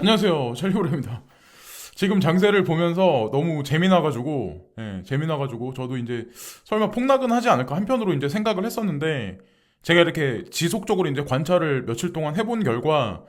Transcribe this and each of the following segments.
안녕하세요. 셜리오레입니다. 지금 장세를 보면서 너무 재미나가지고, 예, 재미나가지고, 저도 이제 설마 폭락은 하지 않을까 한편으로 이제 생각을 했었는데, 제가 이렇게 지속적으로 이제 관찰을 며칠 동안 해본 결과,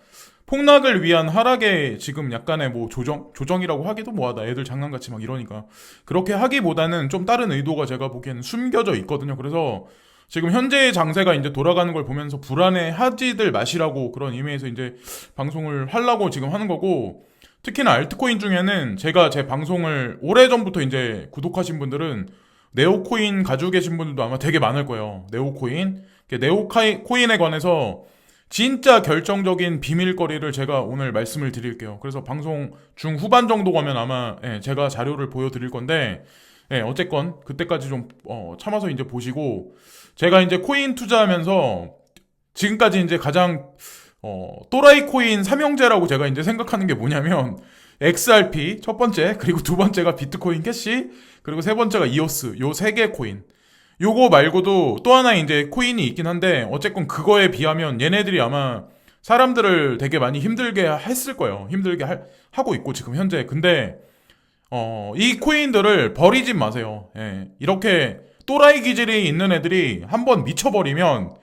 폭락을 위한 하락에 지금 약간의 뭐 조정, 조정이라고 하기도 뭐하다. 애들 장난같이 막 이러니까. 그렇게 하기보다는 좀 다른 의도가 제가 보기에는 숨겨져 있거든요. 그래서 지금 현재의 장세가 이제 돌아가는 걸 보면서 불안해 하지들 마시라고 그런 의미에서 이제 방송을 하려고 지금 하는 거고 특히나 알트코인 중에는 제가 제 방송을 오래전부터 이제 구독하신 분들은 네오코인 가지고 계신 분들도 아마 되게 많을 거예요. 네오코인. 네오코인에 관해서 진짜 결정적인 비밀거리를 제가 오늘 말씀을 드릴게요. 그래서 방송 중 후반 정도 가면 아마 예, 제가 자료를 보여드릴 건데 예, 어쨌건 그때까지 좀 어, 참아서 이제 보시고 제가 이제 코인 투자하면서 지금까지 이제 가장 어, 또라이 코인 삼형제라고 제가 이제 생각하는 게 뭐냐면 XRP 첫 번째 그리고 두 번째가 비트코인 캐시 그리고 세 번째가 이오스 요 세 개 코인 요거 말고도 또 하나 이제 코인이 있긴 한데 어쨌건 그거에 비하면 얘네들이 아마 사람들을 되게 많이 힘들게 했을 거예요 힘들게 할- 하고 있고 지금 현재 근데 어, 이 코인들을 버리진 마세요. 예. 이렇게 또라이 기질이 있는 애들이 한번 미쳐버리면,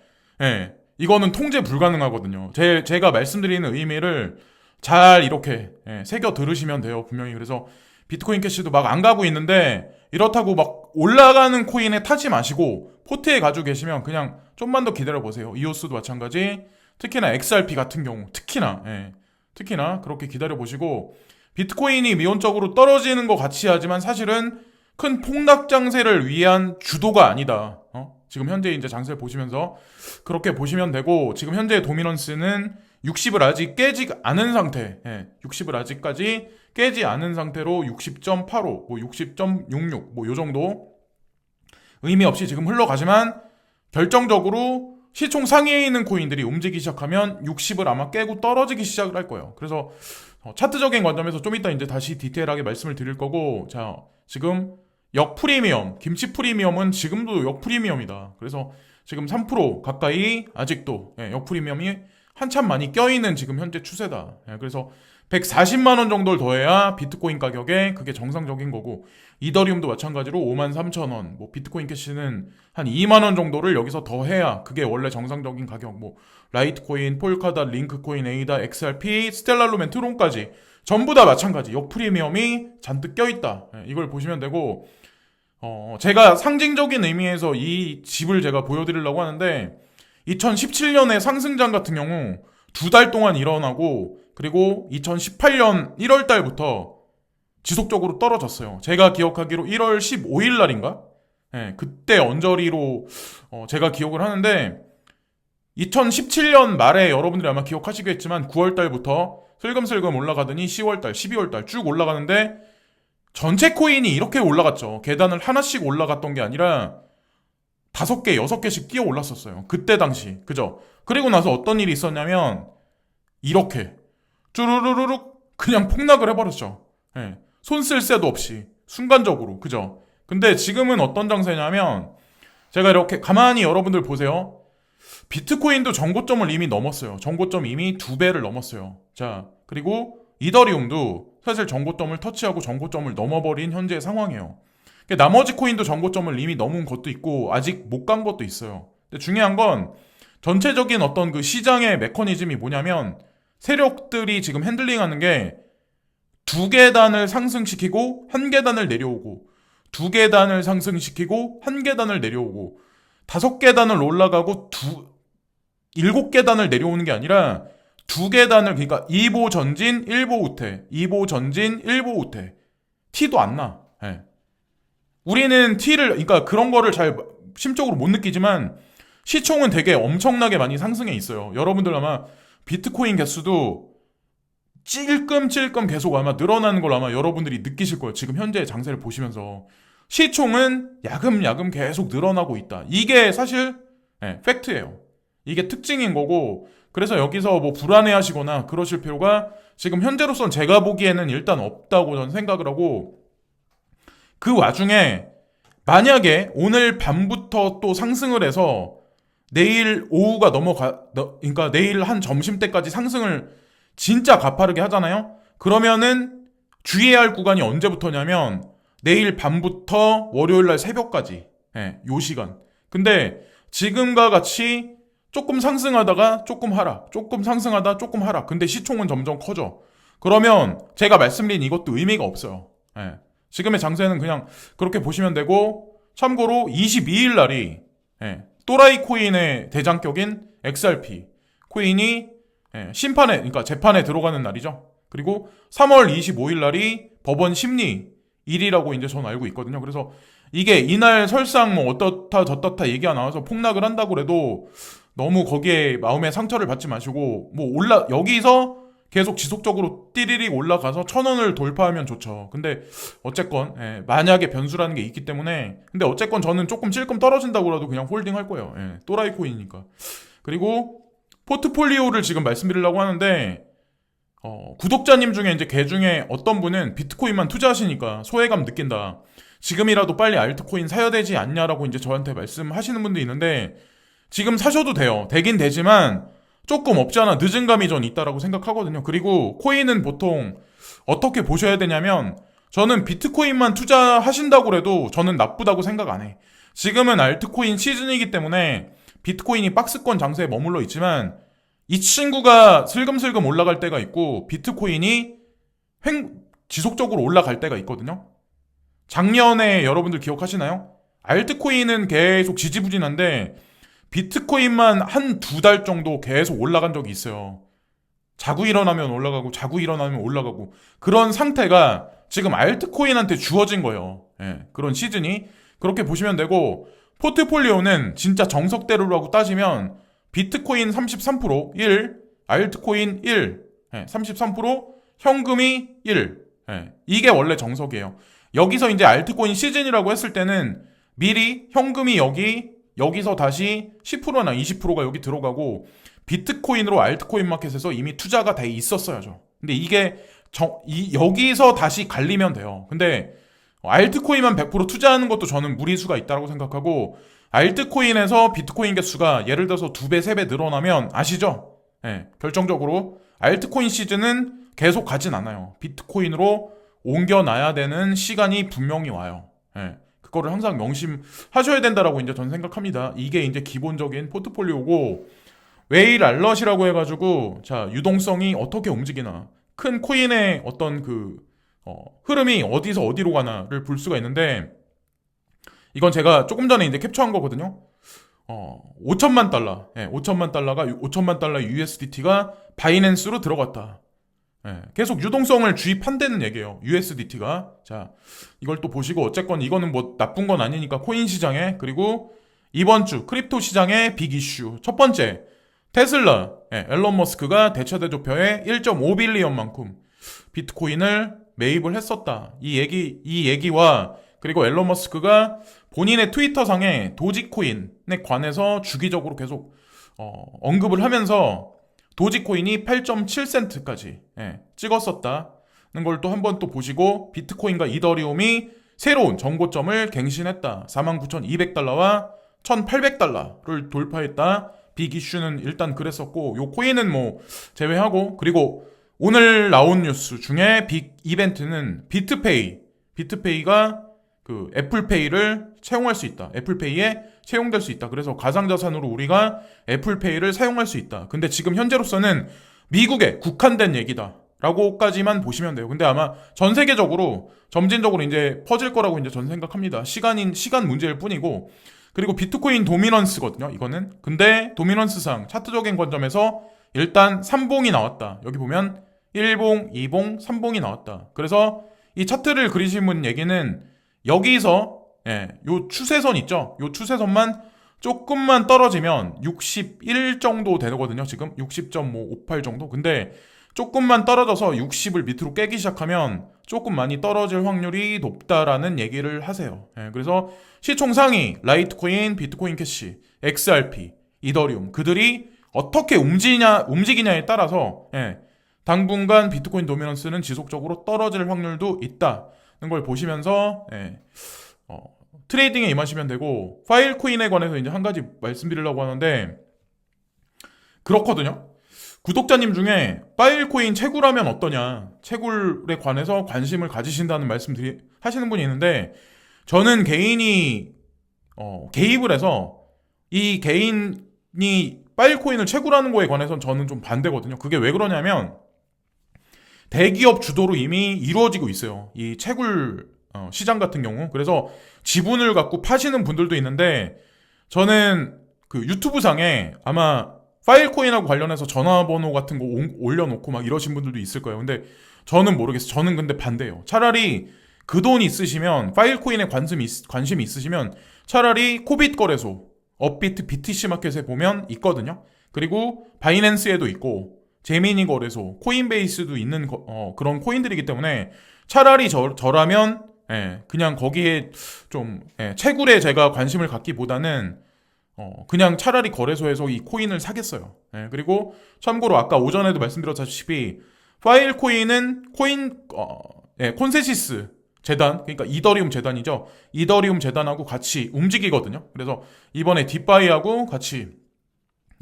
예. 이거는 통제 불가능하거든요. 제, 제가 말씀드리는 의미를 잘 이렇게, 예, 새겨 들으시면 돼요. 분명히. 그래서 비트코인 캐시도 막 안 가고 있는데, 이렇다고 막 올라가는 코인에 타지 마시고, 포트에 가지고 계시면 그냥 좀만 더 기다려 보세요. 이오스도 마찬가지. 특히나 XRP 같은 경우, 특히나, 예. 특히나 그렇게 기다려 보시고, 비트코인이 미온적으로 떨어지는 것 같이 하지만 사실은 큰 폭락 장세를 위한 주도가 아니다. 어? 지금 현재 이제 장세를 보시면서 그렇게 보시면 되고 지금 현재 도미넌스는 60을 아직 깨지 않은 상태. 예, 60을 아직까지 깨지 않은 상태로 60.85, 뭐 60.66, 뭐 요 정도 의미 없이 지금 흘러가지만 결정적으로 시총 상위에 있는 코인들이 움직이기 시작하면 60을 아마 깨고 떨어지기 시작을 할 거예요. 그래서 어, 차트적인 관점에서 좀 이따 이제 다시 디테일하게 말씀을 드릴 거고, 자, 지금 역 프리미엄, 김치 프리미엄은 지금도 역 프리미엄이다. 그래서 지금 3% 가까이 아직도 예, 역 프리미엄이 한참 많이 껴있는 지금 현재 추세다. 예, 그래서 140만 원 정도를 더해야 비트코인 가격에 그게 정상적인 거고 이더리움도 마찬가지로 5만 3천 원, 뭐 비트코인 캐시는 한 2만 원 정도를 여기서 더해야 그게 원래 정상적인 가격. 뭐 라이트코인, 폴카다, 링크코인, 에이다, XRP, 스텔랄루멘, 트론까지 전부 다 마찬가지. 역 프리미엄이 잔뜩 껴있다. 예, 이걸 보시면 되고 어, 제가 상징적인 의미에서 이 집을 제가 보여드리려고 하는데 2017년의 상승장 같은 경우 두 달 동안 일어나고 그리고 2018년 1월 달부터 지속적으로 떨어졌어요. 제가 기억하기로 1월 15일 날인가? 예, 그때 언저리로 어, 제가 기억을 하는데 2017년 말에 여러분들이 아마 기억하시겠지만 9월 달부터 슬금슬금 올라가더니 10월 달, 12월 달 쭉 올라가는데 전체 코인이 이렇게 올라갔죠. 계단을 하나씩 올라갔던 게 아니라 다섯 개, 여섯 개씩 뛰어 올랐었어요. 그때 당시. 그죠? 그리고 나서 어떤 일이 있었냐면 이렇게 쭈루루루룩 그냥 폭락을 해버렸죠. 예. 손쓸 새도 없이 순간적으로. 그죠? 근데 지금은 어떤 장세냐면 제가 이렇게 가만히 여러분들 보세요. 비트코인도 정고점을 이미 넘었어요. 정고점 이미 두 배를 넘었어요. 자, 그리고 이더리움도 사실 정고점을 터치하고 정고점을 넘어버린 현재 상황이에요. 그러니까 나머지 코인도 정고점을 이미 넘은 것도 있고 아직 못 간 것도 있어요. 근데 중요한 건 전체적인 어떤 그 시장의 메커니즘이 뭐냐면 세력들이 지금 핸들링하는 게 두 계단을 상승시키고 한 계단을 내려오고 두 계단을 상승시키고 한 계단을 내려오고 다섯 계단을 올라가고 두 일곱 계단을 내려오는 게 아니라 두 계단을 그러니까 2보 전진 1보 우퇴 2보 전진 1보 우퇴 티도 안 나. 예. 우리는 티를 그러니까 그런 거를 잘 심적으로 못 느끼지만 시총은 되게 엄청나게 많이 상승해 있어요. 여러분들 아마 비트코인 개수도 찔끔찔끔 계속 아마 늘어나는 걸 아마 여러분들이 느끼실 거예요. 지금 현재 장세를 보시면서 시총은 야금야금 계속 늘어나고 있다. 이게 사실 예, 팩트예요. 이게 특징인 거고 그래서 여기서 뭐 불안해하시거나 그러실 필요가 지금 현재로선 제가 보기에는 일단 없다고 저는 생각을 하고 그 와중에 만약에 오늘 밤부터 또 상승을 해서 내일 오후가 넘어가 너- 그러니까 내일 한 점심 때까지 상승을 진짜 가파르게 하잖아요. 그러면은 주의해야 할 구간이 언제부터냐면 내일 밤부터 월요일 날 새벽까지. 예, 요 시간. 근데 지금과 같이 조금 상승하다가 조금 하락, 조금 상승하다 조금 하락. 근데 시총은 점점 커져. 그러면 제가 말씀드린 이것도 의미가 없어요. 예. 지금의 장세는 그냥 그렇게 보시면 되고 참고로 22일 날이 예, 또라이 코인의 대장격인 XRP 코인이 예, 심판에 그러니까 재판에 들어가는 날이죠. 그리고 3월 25일 날이 법원 심리 일이라고 이제 저는 알고 있거든요. 그래서 이게 이날 설상 뭐 어떻다 저떻다 얘기가 나와서 폭락을 한다고 해도 너무 거기에 마음의 상처를 받지 마시고 뭐 올라 여기서 계속 지속적으로 띠리릭 올라가서 천 원을 돌파하면 좋죠. 근데 어쨌건 예, 만약에 변수라는 게 있기 때문에 근데 어쨌건 저는 조금 찔끔 떨어진다고 라도 그냥 홀딩 할 거예요. 예, 또라이 코인이니까. 그리고 포트폴리오를 지금 말씀드리려고 하는데 어, 구독자님 중에 이제 개 중에 어떤 분은 비트코인만 투자하시니까 소외감 느낀다. 지금이라도 빨리 알트코인 사야 되지 않냐라고 이제 저한테 말씀하시는 분도 있는데 지금 사셔도 돼요. 되긴 되지만 조금 없지 않아 늦은 감이 전 있다라고 생각하거든요. 그리고 코인은 보통 어떻게 보셔야 되냐면 저는 비트코인만 투자하신다고 해도 저는 나쁘다고 생각 안 해. 지금은 알트코인 시즌이기 때문에 비트코인이 박스권 장세에 머물러 있지만 이 친구가 슬금슬금 올라갈 때가 있고 비트코인이 횡 지속적으로 올라갈 때가 있거든요. 작년에 여러분들 기억하시나요? 알트코인은 계속 지지부진한데 비트코인만 한 두 달 정도 계속 올라간 적이 있어요. 자고 일어나면 올라가고 자고 일어나면 올라가고 그런 상태가 지금 알트코인한테 주어진 거예요. 예, 그런 시즌이 그렇게 보시면 되고 포트폴리오는 진짜 정석대로라고 따지면 비트코인 33% 1, 알트코인 1, 예, 33% 현금이 1. 예, 이게 원래 정석이에요. 여기서 이제 알트코인 시즌이라고 했을 때는 미리 현금이 여기 여기서 다시 10%나 20%가 여기 들어가고 비트코인으로 알트코인 마켓에서 이미 투자가 돼 있었어야죠. 근데 이게 정, 이, 여기서 다시 갈리면 돼요. 근데 알트코인만 100% 투자하는 것도 저는 무리수가 있다고 생각하고 알트코인에서 비트코인 개수가 예를 들어서 두 배, 세배 늘어나면 아시죠? 예, 결정적으로 알트코인 시즌은 계속 가진 않아요. 비트코인으로 옮겨놔야 되는 시간이 분명히 와요. 예. 그거를 항상 명심하셔야 된다라고 이제 저는 생각합니다. 이게 이제 기본적인 포트폴리오고 웨일 알럿이라고 해가지고 자 유동성이 어떻게 움직이나 큰 코인의 어떤 그 어, 흐름이 어디서 어디로 가나를 볼 수가 있는데 이건 제가 조금 전에 이제 캡처한 거거든요. 어, 5천만 달러, 예, 5천만 달러가 5천만 달러 USDT가 바이낸스로 들어갔다. 예, 계속 유동성을 주입한다는 얘기예요. USDT가. 자, 이걸 또 보시고 어쨌건 이거는 뭐 나쁜 건 아니니까 코인 시장에 그리고 이번 주 크립토 시장의 빅 이슈 첫 번째 테슬라 예, 앨런 머스크가 대차 대조표에 1.5빌리언만큼 비트코인을 매입을 했었다. 이 얘기 이 얘기와 그리고 앨런 머스크가 본인의 트위터 상에 도지코인에 관해서 주기적으로 계속 어, 언급을 하면서 도지코인이 8.7센트까지 예, 찍었었다는 걸 또 한번 또 보시고 비트코인과 이더리움이 새로운 정고점을 갱신했다. 49,200달러와 1,800달러를 돌파했다. 빅 이슈는 일단 그랬었고 요 코인은 뭐 제외하고 그리고 오늘 나온 뉴스 중에 빅 이벤트는 비트페이 비트페이가 그 애플페이를 채용할 수 있다. 애플페이에 채용될 수 있다. 그래서 가상자산으로 우리가 애플페이를 사용할 수 있다. 근데 지금 현재로서는 미국에 국한된 얘기다. 라고까지만 보시면 돼요. 근데 아마 전 세계적으로 점진적으로 이제 퍼질 거라고 이제 저는 생각합니다. 시간인, 시간 문제일 뿐이고. 그리고 비트코인 도미넌스거든요. 이거는. 근데 도미넌스상 차트적인 관점에서 일단 3봉이 나왔다. 여기 보면 1봉, 2봉, 3봉이 나왔다. 그래서 이 차트를 그리신 분 얘기는 여기서 예, 요 추세선 있죠? 요 추세선만 조금만 떨어지면 61 정도 되거든요. 지금 60.58 정도. 근데 조금만 떨어져서 60을 밑으로 깨기 시작하면 조금 많이 떨어질 확률이 높다라는 얘기를 하세요. 예, 그래서 시총 상위 라이트코인, 비트코인 캐시, XRP, 이더리움 그들이 어떻게 움직이냐 움직이냐에 따라서 예, 당분간 비트코인 도미넌스는 지속적으로 떨어질 확률도 있다는 걸 보시면서 예, 어, 트레이딩에 임하시면 되고 파일 코인에 관해서 이제 한 가지 말씀드리려고 하는데 그렇거든요. 구독자님 중에 파일코인 채굴하면 어떠냐, 채굴에 관해서 관심을 가지신다는 말씀 드리, 하시는 분이 있는데, 저는 개인이, 어, 개입을 해서 이 개인이 파일코인을 채굴하는 거에 관해서는 저는 좀 반대거든요. 그게 왜 그러냐면, 대기업 주도로 이미 이루어지고 있어요. 이 채굴 어, 시장 같은 경우. 그래서 지분을 갖고 파시는 분들도 있는데, 저는 그 유튜브 상에 아마 파일코인하고 관련해서 전화번호 같은 거 올- 올려놓고 막 이러신 분들도 있을 거예요. 근데 저는 모르겠어요. 저는 근데 반대예요. 차라리 그 돈 있으시면 파일코인에 관심, 있, 관심 있으시면 차라리 코빗 거래소 업비트 BTC 마켓에 보면 있거든요. 그리고 바이낸스에도 있고 제미니 거래소 코인베이스도 있는 거- 어, 그런 코인들이기 때문에 차라리 저, 저라면 예, 그냥 거기에 좀 예, 채굴에 제가 관심을 갖기보다는 어, 그냥 차라리 거래소에서 이 코인을 사겠어요. 예, 그리고 참고로 아까 오전에도 말씀드렸다시피 파일 코인은 코인 어, 예, 콘세시스 재단 그러니까 이더리움 재단이죠. 이더리움 재단하고 같이 움직이거든요. 그래서 이번에 딥바이하고 같이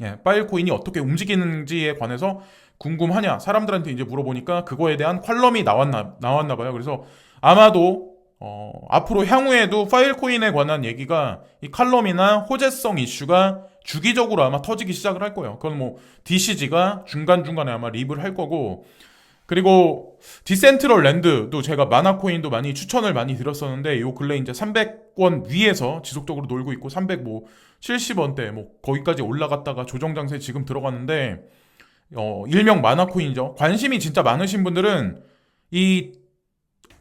예, 파일 코인이 어떻게 움직이는지에 관해서 궁금하냐 사람들한테 이제 물어보니까 그거에 대한 컬럼이 나왔나 나왔나 봐요. 그래서 아마도 어, 앞으로 향후에도 파일 코인에 관한 얘기가 이 칼럼이나 호재성 이슈가 주기적으로 아마 터지기 시작을 할 거예요. 그건 뭐 DCG가 중간중간에 아마 립을 할 거고 그리고 디센트럴 랜드도 제가 마나코인도 많이 추천을 많이 드렸었는데 요 근래 이제 300원 위에서 지속적으로 놀고 있고 300뭐 70원대 뭐 거기까지 올라갔다가 조정 장세 지금 들어갔는데 어 일명 마나코인이죠. 관심이 진짜 많으신 분들은 이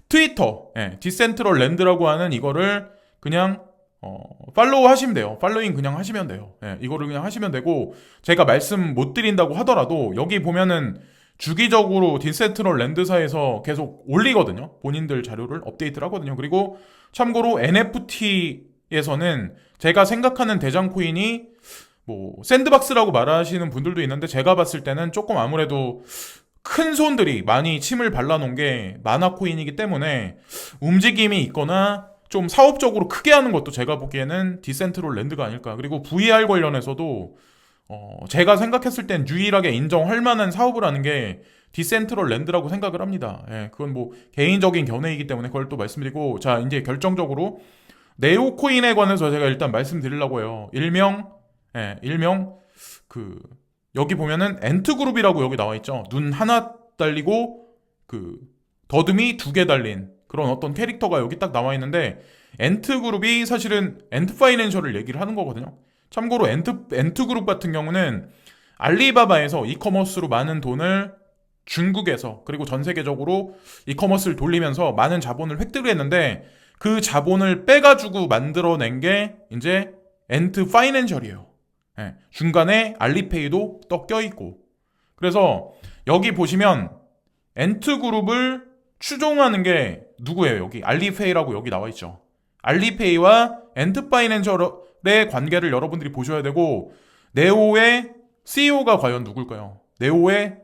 트위터 예, 디센트럴 랜드라고 하는 이거를 그냥 어, 팔로우 하시면 돼요. 팔로잉 그냥 하시면 돼요. 예, 이거를 그냥 하시면 되고 제가 말씀 못 드린다고 하더라도 여기 보면은 주기적으로 디센트럴 랜드사에서 계속 올리거든요. 본인들 자료를 업데이트를 하거든요. 그리고 참고로 NFT에서는 제가 생각하는 대장 코인이 뭐 샌드박스라고 말하시는 분들도 있는데 제가 봤을 때는 조금 아무래도 큰 손들이 많이 침을 발라놓은 게 마나 코인이기 때문에 움직임이 있거나 좀 사업적으로 크게 하는 것도 제가 보기에는 디센트롤 랜드가 아닐까. 그리고 VR 관련해서도 어, 제가 생각했을 땐 유일하게 인정할 만한 사업을 하는 게 디센트럴 랜드라고 생각을 합니다. 예, 그건 뭐 개인적인 견해이기 때문에 그걸 또 말씀드리고 자 이제 결정적으로 네오코인에 관해서 제가 일단 말씀드리려고 해요. 일명 예, 일명 그 여기 보면은 엔트 그룹이라고 여기 나와 있죠. 눈 하나 달리고 그 더듬이 두 개 달린 그런 어떤 캐릭터가 여기 딱 나와 있는데 엔트 그룹이 사실은 엔트 파이낸셜을 얘기를 하는 거거든요. 참고로 엔트 엔트그룹 같은 경우는 알리바바에서 이커머스로 많은 돈을 중국에서 그리고 전 세계적으로 이커머스를 돌리면서 많은 자본을 획득을 했는데 그 자본을 빼가지고 만들어낸 게 이제 엔트 파이낸셜이에요. 예, 중간에 알리페이도 떠 껴있고. 그래서 여기 보시면 엔트 그룹을 추종하는 게 누구예요? 여기 알리페이라고 여기 나와 있죠. 알리페이와 엔트 파이낸셜 의 관계를 여러분들이 보셔야 되고 네오의 CEO가 과연 누굴까요? 네오의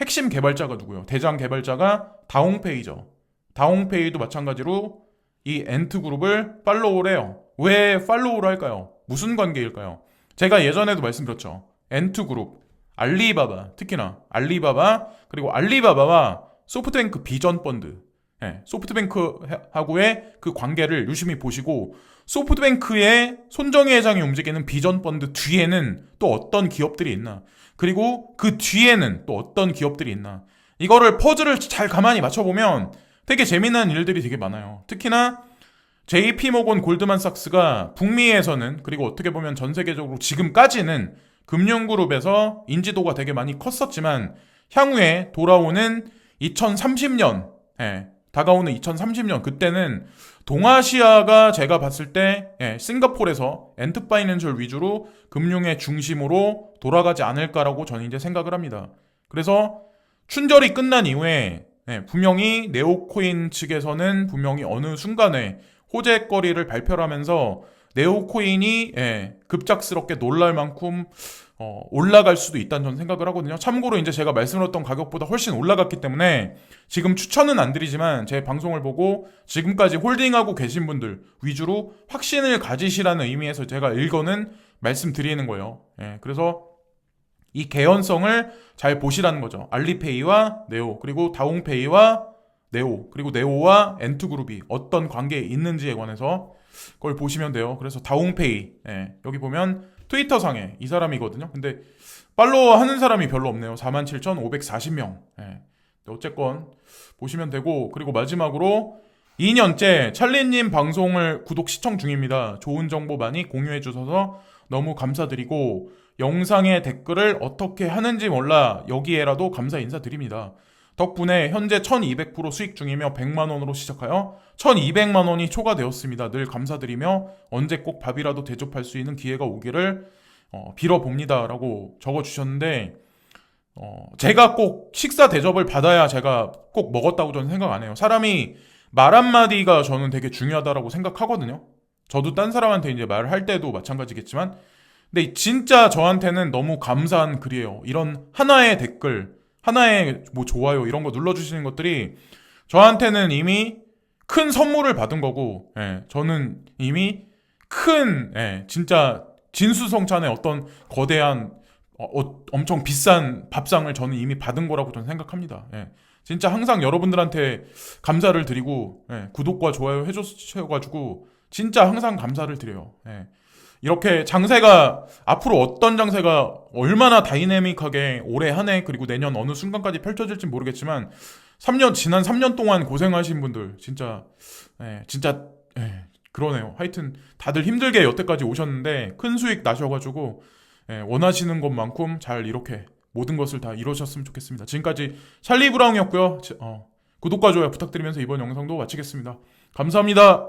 핵심 개발자가 누구예요? 대장 개발자가 다홍페이죠. 다홍페이도 마찬가지로 이 엔트 그룹을 팔로우를 해요. 왜 팔로우를 할까요? 무슨 관계일까요? 제가 예전에도 말씀드렸죠. 엔트 그룹, 알리바바, 특히나 알리바바, 그리고 알리바바와 소프트뱅크 비전 펀드, 예, 소프트뱅크하고의 그 관계를 유심히 보시고 소프트뱅크의 손정희 회장이 움직이는 비전 펀드 뒤에는 또 어떤 기업들이 있나? 그리고 그 뒤에는 또 어떤 기업들이 있나? 이거를 퍼즐을 잘 가만히 맞춰보면 되게 재미난 일들이 되게 많아요. 특히나 JP모건 골드만삭스가 북미에서는 그리고 어떻게 보면 전 세계적으로 지금까지는 금융그룹에서 인지도가 되게 많이 컸었지만 향후에 돌아오는 2030년, 예, 다가오는 2030년 그때는 동아시아가 제가 봤을 때 예, 싱가폴에서 엔트 파이낸셜 위주로 금융의 중심으로 돌아가지 않을까라고 저는 이제 생각을 합니다. 그래서 춘절이 끝난 이후에 예, 분명히 네오코인 측에서는 분명히 어느 순간에 호재거리를 발표를 하면서 네오코인이 예, 급작스럽게 놀랄 만큼 어, 올라갈 수도 있다는 저는 생각을 하거든요. 참고로 이제 제가 말씀드렸던 가격보다 훨씬 올라갔기 때문에 지금 추천은 안 드리지만 제 방송을 보고 지금까지 홀딩하고 계신 분들 위주로 확신을 가지시라는 의미에서 제가 일거는 말씀드리는 거예요. 예, 그래서 이 개연성을 잘 보시라는 거죠. 알리페이와 네오 그리고 다홍페이와 네오 그리고 네오와 엔투그룹이 어떤 관계에 있는지에 관해서 그걸 보시면 돼요. 그래서 다홍페이 예, 여기 보면 트위터 상에 이 사람이거든요. 근데 팔로워 하는 사람이 별로 없네요. 47,540명. 예. 어쨌건 보시면 되고 그리고 마지막으로 2년째 찰리님 방송을 구독 시청 중입니다. 좋은 정보 많이 공유해 주셔서 너무 감사드리고 영상의 댓글을 어떻게 하는지 몰라 여기에라도 감사 인사드립니다. 덕분에 현재 1200% 수익 중이며 100만 원으로 시작하여 1200만 원이 초과되었습니다. 늘 감사드리며 언제 꼭 밥이라도 대접할 수 있는 기회가 오기를 어, 빌어봅니다 라고 적어주셨는데 어, 제가 꼭 식사 대접을 받아야 제가 꼭 먹었다고 저는 생각 안 해요. 사람이 말 한마디가 저는 되게 중요하다라고 생각하거든요. 저도 딴 사람한테 이제 말을 할 때도 마찬가지겠지만 근데 진짜 저한테는 너무 감사한 글이에요. 이런 하나의 댓글, 하나의 뭐 좋아요 이런 거 눌러주시는 것들이 저한테는 이미 큰 선물을 받은 거고, 예, 저는 이미 큰, 예, 진짜 진수성찬의 어떤 거대한 어, 어, 엄청 비싼 밥상을 저는 이미 받은 거라고 저는 생각합니다. 예. 진짜 항상 여러분들한테 감사를 드리고 예, 구독과 좋아요 해주셔가지고 진짜 항상 감사를 드려요. 예. 이렇게 장세가 앞으로 어떤 장세가 얼마나 다이내믹하게 올해 한 해 그리고 내년 어느 순간까지 펼쳐질지 모르겠지만 3년 지난 3년 동안 고생하신 분들 진짜 예, 진짜 예, 그러네요. 하여튼 다들 힘들게 여태까지 오셨는데 큰 수익 나셔가지고 예, 원하시는 것만큼 잘 이렇게 모든 것을 다 이루셨으면 좋겠습니다. 지금까지 찰리 브라운이었고요. 지- 어, 구독과 좋아요 부탁드리면서 이번 영상도 마치겠습니다. 감사합니다.